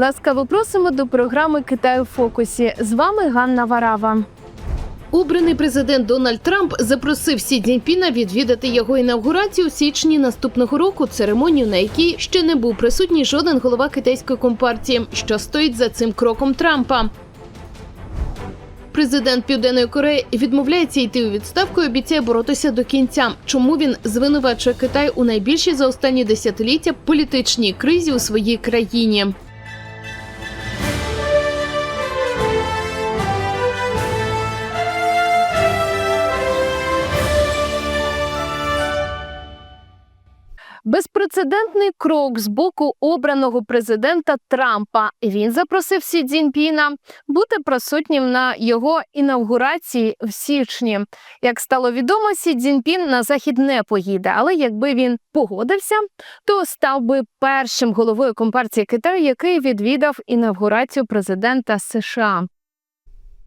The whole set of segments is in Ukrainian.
Ласкаво просимо до програми Китай у фокусі. З вами Ганна Варава. Обраний президент Дональд Трамп запросив Сі Цзіньпіна відвідати його інавгурацію у січні наступного року, церемонію, на якій ще не був присутній жоден голова китайської компартії, що стоїть за цим кроком Трампа. Президент Південної Кореї відмовляється йти у відставку і обіцяє боротися до кінця. Чому він звинувачує Китай у найбільшій за останні десятиліття політичній кризі у своїй країні? Безпрецедентний крок з боку обраного президента Трампа. Він запросив Сі Цзіньпіна бути присутнім на його інавгурації в січні. Як стало відомо, Сі Цзіньпін на захід не поїде, але якби він погодився, то став би першим головою компартії Китаю, який відвідав інавгурацію президента США.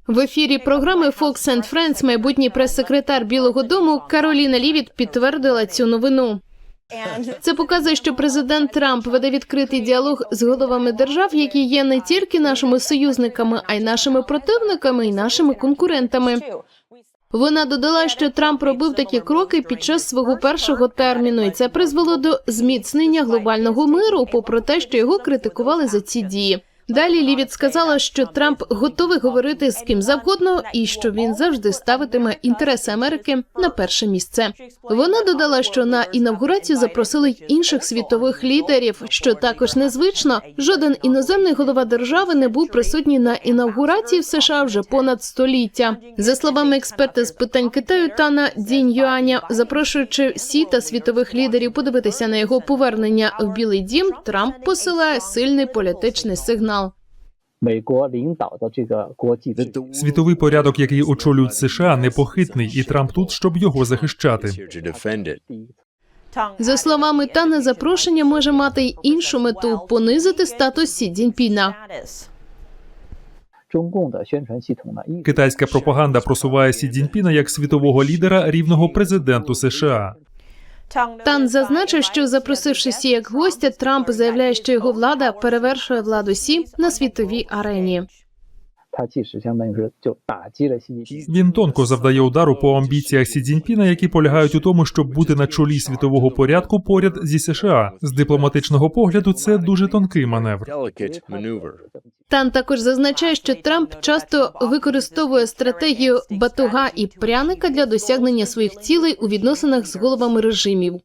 В ефірі програми Fox and Friends майбутній прес-секретар Білого Дому Кароліна Лівіт підтвердила цю новину. Це показує, що президент Трамп веде відкритий діалог з головами держав, які є не тільки нашими союзниками, а й нашими противниками і нашими конкурентами. Вона додала, що Трамп робив такі кроки під час свого першого терміну, і це призвело до зміцнення глобального миру, попри те, що його критикували за ці дії. Далі Лівіт сказала, що Трамп готовий говорити з ким завгодно, і що він завжди ставитиме інтереси Америки на перше місце. Вона додала, що на інавгурацію запросили й інших світових лідерів, що також незвично. Жоден іноземний голова держави не був присутній на інавгурації в США вже понад століття. За словами експерта з питань Китаю Тана Дінь Юаня, запрошуючи сі та світових лідерів подивитися на його повернення в Білий Дім, Трамп посилає сильний політичний сигнал світовий порядок, який очолюють США, непохитний, і Трамп тут, щоб його захищати. За словами Тана, запрошення може мати й іншу мету понизити статус Сі Цзіньпіна. Китайська пропаганда просуває Сі Цзіньпіна як світового лідера рівного президенту США. Тан зазначив, що запросивши Сі як гостя, Трамп заявляє, що його влада перевершує владу Сі на світовій арені. Він тонко завдає удару по амбіціях Сі Цзіньпіна, які полягають у тому, щоб бути на чолі світового порядку поряд зі США з дипломатичного погляду. Це дуже тонкий маневр. Тан також зазначає, що Трамп часто використовує стратегію батуга і пряника для досягнення своїх цілей у відносинах з головами режимів.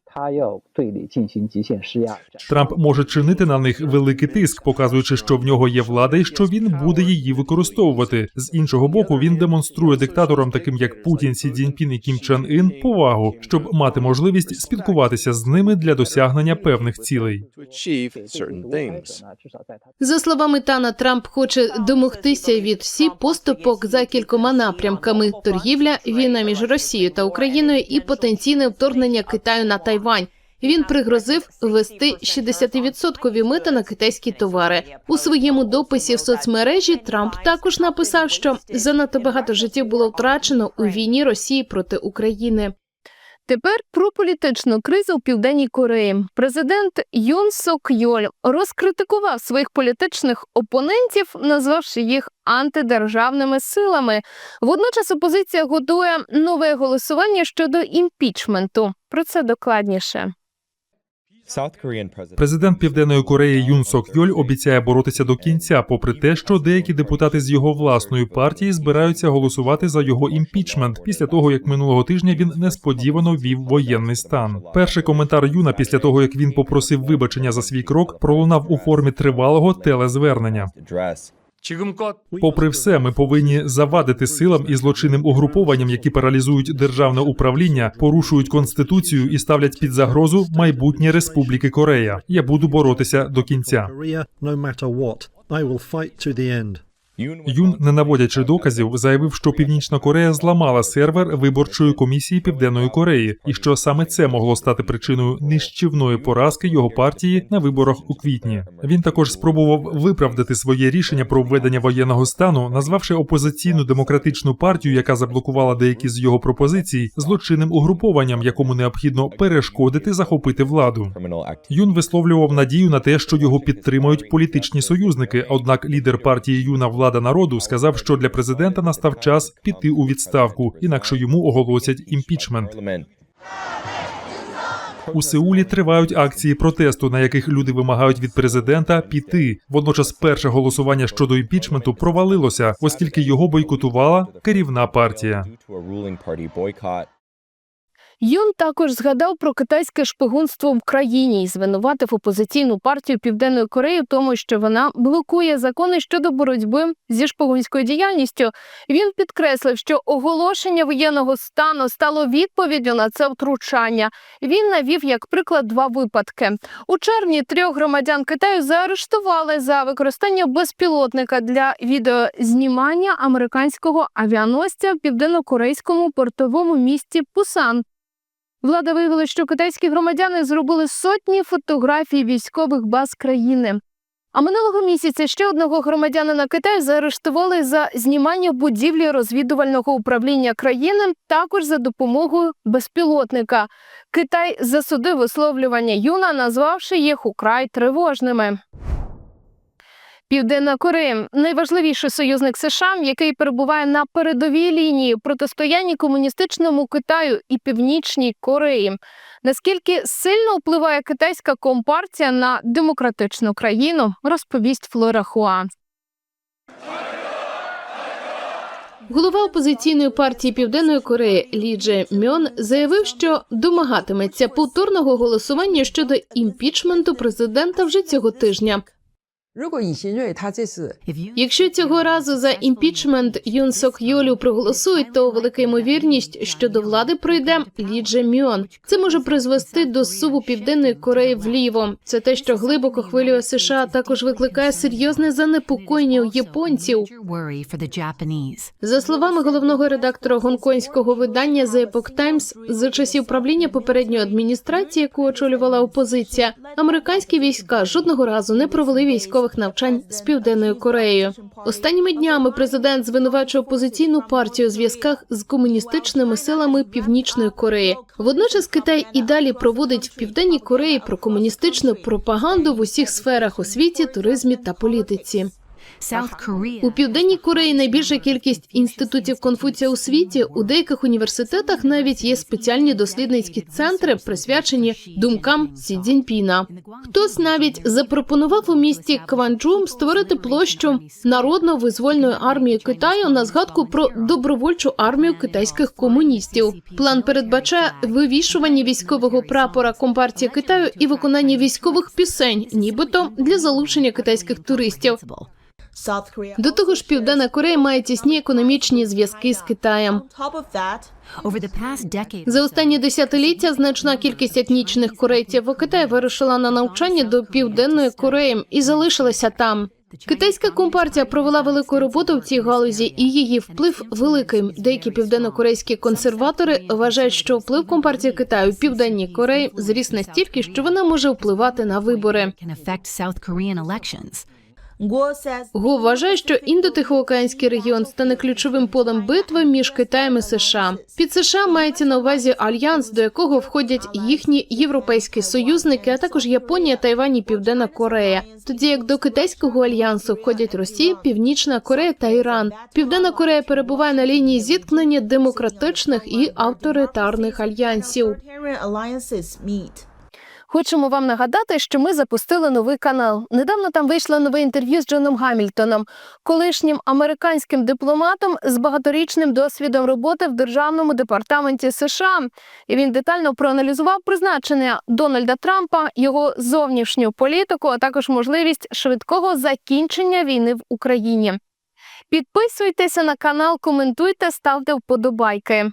Трамп може чинити на них великий тиск, показуючи, що в нього є влада, і що він буде її використовувати. З іншого боку, він демонструє диктаторам, таким як Путін, Сі Цзіньпін і Кім Чен Ін, повагу, щоб мати можливість спілкуватися з ними для досягнення певних цілей. За словами Тана Трамп хоче домогтися від всі поступок за кількома напрямками: торгівля, війна між Росією та Україною і потенційне вторгнення Китаю на Тайвань. Він пригрозив ввести 60% мита на китайські товари. У своєму дописі в соцмережі Трамп також написав, що занадто багато життів було втрачено у війні Росії проти України. Тепер про політичну кризу в Південній Кореї. Президент Юн Сок Йоль розкритикував своїх політичних опонентів, назвавши їх антидержавними силами. Водночас опозиція готує нове голосування щодо імпічменту. Про це докладніше. Президент Південної Кореї Юн Сок Йоль обіцяє боротися до кінця, попри те, що деякі депутати з його власної партії збираються голосувати за його імпічмент після того, як минулого тижня він несподівано ввів воєнний стан. Перший коментар Юна після того, як він попросив вибачення за свій крок, пролунав у формі тривалого телезвернення. Попри все, ми повинні завадити силам і злочинним угрупованням, які паралізують державне управління, порушують конституцію і ставлять під загрозу майбутнє Республіки Корея. Я буду боротися до кінця. Юн, не наводячи доказів, заявив, що Північна Корея зламала сервер виборчої комісії Південної Кореї, і що саме це могло стати причиною нищівної поразки його партії на виборах у квітні. Він також спробував виправдати своє рішення про введення воєнного стану, назвавши опозиційну демократичну партію, яка заблокувала деякі з його пропозицій, злочинним угрупованням, якому необхідно перешкодити захопити владу. Юн висловлював надію на те, що його підтримують політичні союзники. Однак лідер партії Юна Влада народу сказав, що для президента настав час піти у відставку, інакше йому оголосять імпічмент. У Сеулі тривають акції протесту, на яких люди вимагають від президента піти. Водночас, перше голосування щодо імпічменту провалилося, оскільки його бойкотувала керівна партія. Юн також згадав про китайське шпигунство в країні і звинуватив опозиційну партію Південної Кореї в тому, що вона блокує закони щодо боротьби зі шпигунською діяльністю. Він підкреслив, що оголошення воєнного стану стало відповіддю на це втручання. Він навів як приклад два випадки. У червні трьох громадян Китаю заарештували за використання безпілотника для відеознімання американського авіаносця в південно-корейському портовому місті Пусан. Влада виявила, що китайські громадяни зробили сотні фотографій військових баз країни. А минулого місяця ще одного громадянина Китаю заарештували за знімання будівлі розвідувального управління країни, також за допомогою безпілотника. Китай засудив висловлювання Юна, назвавши їх украй тривожними. Південна Корея найважливіший союзник США, який перебуває на передовій лінії в протистоянні комуністичному Китаю і Північній Кореї. Наскільки сильно впливає китайська компартія на демократичну країну, розповість Флора Хуа. Голова опозиційної партії Південної Кореї Лі Дже Мьон заявив, що домагатиметься повторного голосування щодо імпічменту президента вже цього тижня. Якщо цього разу за імпічмент Юн Сок Йолю проголосують, то велика ймовірність, що до влади прийде Лі Дже Мьон. Це може призвести до суву південної Кореї вліво. Це те, що глибоко хвилює США, також викликає серйозне занепокоєння у японців. За словами головного редактора гонконського видання The Epoch Times, за часів правління попередньої адміністрації, яку очолювала опозиція, американські війська жодного разу не провели військових навчань з південною Кореєю. Останніми днями президент звинувачує опозиційну партію у зв'язках з комуністичними силами Північної Кореї. Водночас Китай і далі проводить в південній Кореї прокомуністичну пропаганду в усіх сферах освіті, туризмі та політиці. У південній Кореї найбільша кількість інститутів Конфуція у світі. У деяких університетах навіть є спеціальні дослідницькі центри, присвячені думкам Сі Цзіньпіна. Хтось навіть запропонував у місті Кванчжу створити площу народно-визвольної армії Китаю на згадку про добровольчу армію китайських комуністів. План передбачає вивішування військового прапора Компартії Китаю і виконання військових пісень, нібито для залучення китайських туристів. До того ж, Південна Корея має тісні економічні зв'язки з Китаєм. За останні десятиліття значна кількість етнічних корейців у Китаї вирушила на навчання до Південної Кореї і залишилася там. Китайська компартія провела велику роботу в цій галузі, і її вплив великий. Деякі південнокорейські консерватори вважають, що вплив компартії Китаю в південній Кореї зріс настільки, що вона може впливати на вибори. Го вважає, що індотихоокеанський регіон стане ключовим полем битви між Китаєм і США. Під США мається на увазі альянс, до якого входять їхні європейські союзники, а також Японія, Тайвань і Південна Корея. Тоді як до китайського альянсу входять Росія, Північна Корея та Іран. Південна Корея перебуває на лінії зіткнення демократичних і авторитарних альянсів. Хочемо вам нагадати, що ми запустили новий канал. Недавно там вийшло нове інтерв'ю з Джоном Гамільтоном, колишнім американським дипломатом з багаторічним досвідом роботи в державному департаменті США. І він детально проаналізував призначення Дональда Трампа, його зовнішню політику, а також можливість швидкого закінчення війни в Україні. Підписуйтеся на канал, коментуйте, ставте вподобайки.